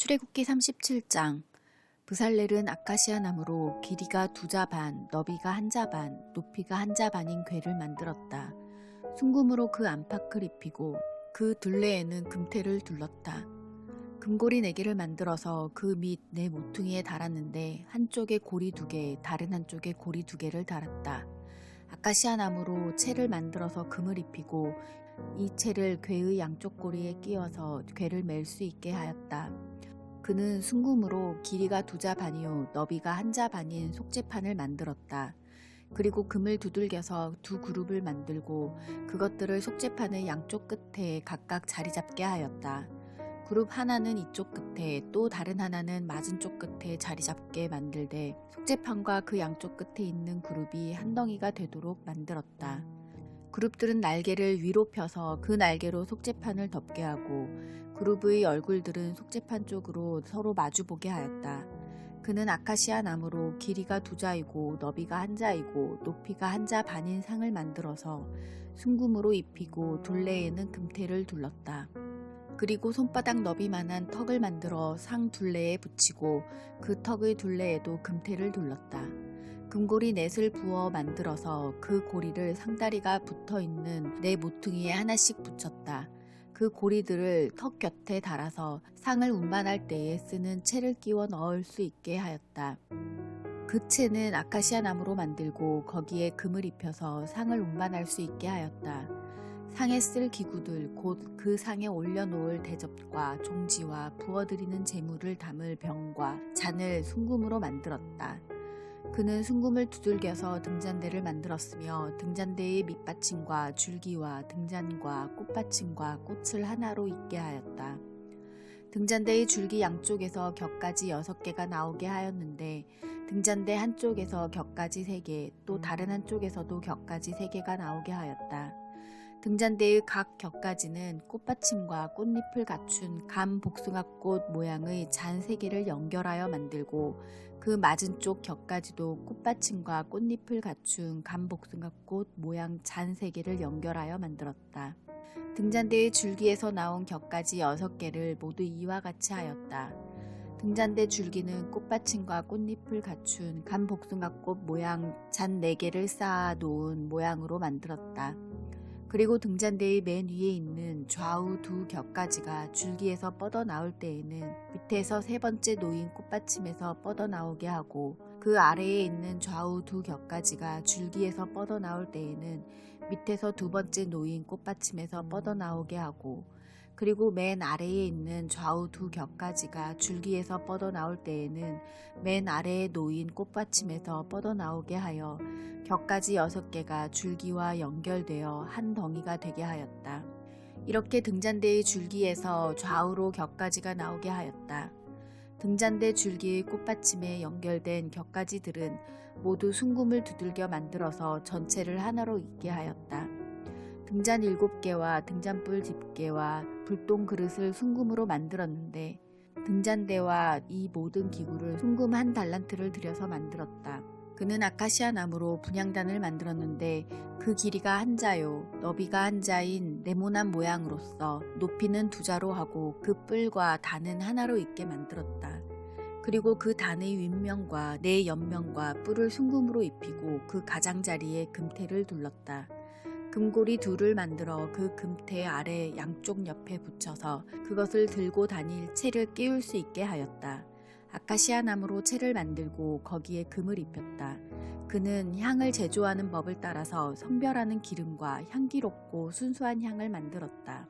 출애굽기 37장 부살렐은 아카시아 나무로 길이가 두 자 반, 너비가 한 자 반, 높이가 한 자 반인 궤를 만들었다. 순금으로 그 안팎을 입히고 그 둘레에는 금태를 둘렀다. 금고리 네 개를 만들어서 그 밑 네 모퉁이에 달았는데 한쪽에 고리 두 개, 다른 한쪽에 고리 두 개를 달았다. 아카시아 나무로 채를 만들어서 금을 입히고 이 채를 궤의 양쪽 고리에 끼워서 궤를 맬수 있게 하였다. 그는 순금으로 길이가 두자 반이요 너비가 한자 반인 속재판을 만들었다. 그리고 금을 두들겨서 두 그룹을 만들고 그것들을 속재판의 양쪽 끝에 각각 자리 잡게 하였다. 그룹 하나는 이쪽 끝에 또 다른 하나는 맞은쪽 끝에 자리 잡게 만들되 속재판과 그 양쪽 끝에 있는 그룹이 한 덩이가 되도록 만들었다. 그룹들은 날개를 위로 펴서 그 날개로 속재판을 덮게 하고 그룹의 얼굴들은 속재판 쪽으로 서로 마주보게 하였다. 그는 아카시아 나무로 길이가 두 자이고 너비가 한 자이고 높이가 한 자 반인 상을 만들어서 순금으로 입히고 둘레에는 금태를 둘렀다. 그리고 손바닥 너비만한 턱을 만들어 상 둘레에 붙이고 그 턱의 둘레에도 금태를 둘렀다. 금고리 넷을 부어 만들어서 그 고리를 상다리가 붙어 있는 네 모퉁이에 하나씩 붙였다. 그 고리들을 턱 곁에 달아서 상을 운반할 때에 쓰는 채를 끼워 넣을 수 있게 하였다. 그 채는 아카시아 나무로 만들고 거기에 금을 입혀서 상을 운반할 수 있게 하였다. 상에 쓸 기구들 곧 그 상에 올려놓을 대접과 종지와 부어드리는 재물을 담을 병과 잔을 순금으로 만들었다. 그는 순금을 두들겨서 등잔대를 만들었으며 등잔대의 밑받침과 줄기와 등잔과 꽃받침과 꽃을 하나로 있게 하였다. 등잔대의 줄기 양쪽에서 격까지 여섯 개가 나오게 하였는데 등잔대 한쪽에서 격까지 세 개, 또 다른 한쪽에서도 격까지 세 개가 나오게 하였다. 등잔대의 각 격까지는 꽃받침과 꽃잎을 갖춘 감 복숭아꽃 모양의 잔 세 개를 연결하여 만들고 그 맞은쪽 격까지도 꽃받침과 꽃잎을 갖춘 감 복숭아꽃 모양 잔 세 개를 연결하여 만들었다. 등잔대의 줄기에서 나온 격까지 여섯 개를 모두 이와 같이 하였다. 등잔대 줄기는 꽃받침과 꽃잎을 갖춘 감 복숭아꽃 모양 잔네 개를 쌓아 놓은 모양으로 만들었다. 그리고 등잔대의 맨 위에 있는 좌우 두 격가지가 줄기에서 뻗어 나올 때에는 밑에서 세 번째 놓인 꽃받침에서 뻗어 나오게 하고 그 아래에 있는 좌우 두 격가지가 줄기에서 뻗어 나올 때에는 밑에서 두 번째 놓인 꽃받침에서 뻗어 나오게 하고 그리고 맨 아래에 있는 좌우 두 격가지가 줄기에서 뻗어 나올 때에는 맨 아래에 놓인 꽃받침에서 뻗어 나오게 하여 격가지 여섯 개가 줄기와 연결되어 한 덩이가 되게 하였다. 이렇게 등잔대의 줄기에서 좌우로 격가지가 나오게 하였다. 등잔대 줄기의 꽃받침에 연결된 격가지들은 모두 순금을 두들겨 만들어서 전체를 하나로 있게 하였다. 등잔 일곱 개와 등잔불 집게와 불똥 그릇을 순금으로 만들었는데 등잔대와 이 모든 기구를 순금 한 달란트를 들여서 만들었다. 그는 아카시아 나무로 분향단을 만들었는데 그 길이가 한 자요 너비가 한 자인 네모난 모양으로서 높이는 두 자로 하고 그 뿔과 단은 하나로 있게 만들었다. 그리고 그 단의 윗면과 네 옆면과 뿔을 순금으로 입히고 그 가장자리에 금태를 둘렀다. 금고리 둘을 만들어 그 금태 아래 양쪽 옆에 붙여서 그것을 들고 다닐 채를 끼울 수 있게 하였다. 아카시아 나무로 채를 만들고 거기에 금을 입혔다. 그는 향을 제조하는 법을 따라서 선별하는 기름과 향기롭고 순수한 향을 만들었다.